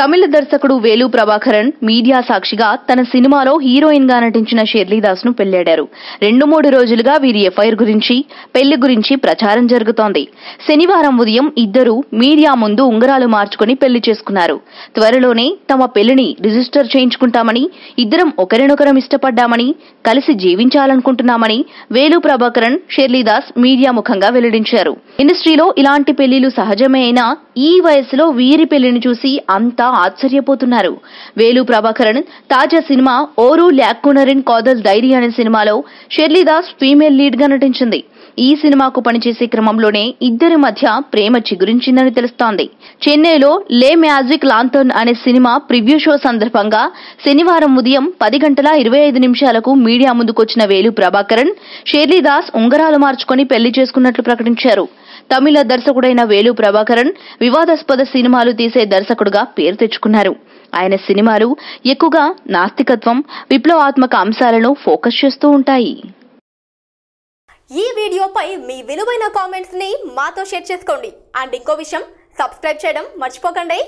తమిళ దర్శకుడు వేలు ప్రభాకరన్ మీడియా సాక్షిగా తన సినిమాలో హీరోయిన్గా నటించిన షెర్లీదాస్ను పెళ్ళాడారు. రెండు మూడు రోజులుగా వీరి ఎఫ్ఐఆర్ గురించి పెళ్ళి గురించి ప్రచారం జరుగుతోంది. శనివారం ఉదయం ఇద్దరు మీడియా ముందు ఉంగరాలు మార్చుకుని పెళ్ళి చేసుకున్నారు. త్వరలోనే తమ పెళ్ళిని రిజిస్టర్ చేయించుకుంటామని ఇద్దరం ఒకరినొకరం ఇష్టపడ్డామని కలిసి జీవించాలనుకుంటున్నామని వేలు ప్రభాకరన్ షెర్లీదాస్ మీడియా ముఖంగా వెల్లడించారు. ఇండస్ట్రీలో ఇలాంటి పెళ్ళిలు సహజమే అయినా ఈ వయసులో వీరి పెళ్ళిని చూసి అంతా ఆశ్చర్యపోతున్నారు. వేలు ప్రభాకరన్ తాజా సినిమా ఓరు ల్యాక్కునరిన్ కాదల్ డైరీ అనే సినిమాలో షెర్లీదాస్ ఫీమేల్ లీడ్గా నటించింది. ఈ సినిమాకు పనిచేసే క్రమంలోనే ఇద్దరి మధ్య ప్రేమ చిగురించిందని తెలుస్తోంది. చెన్నైలో లే మ్యాజిక్ లాంథర్న్ అనే సినిమా ప్రివ్యూ షో సందర్భంగా శనివారం ఉదయం పది గంటల ఇరవై ఐదు నిమిషాలకు మీడియా ముందుకొచ్చిన వేలు ప్రభాకరన్ షెర్లీదాస్ ఉంగరాలు మార్చుకొని పెళ్ళి చేసుకున్నట్లు ప్రకటించారు. తమిళ దర్శకుడైన వేలు ప్రభాకరన్ వివాదాస్పద సినిమాలు తీసే దర్శకుడుగా పేరు పేరు తెచ్చుకున్నారు. ఆయన సినిమాలు ఎక్కువగా నాస్తికత్వం విప్లవాత్మక అంశాలను ఫోకస్ చేస్తూ ఉంటాయి. ఈ వీడియోపై మీ విలువైన కామెంట్స్ని మాతో షేర్ చేసుకోండి. అండ్ ఇంకో విషయం సబ్స్క్రైబ్ చేయడం మర్చిపోకండి.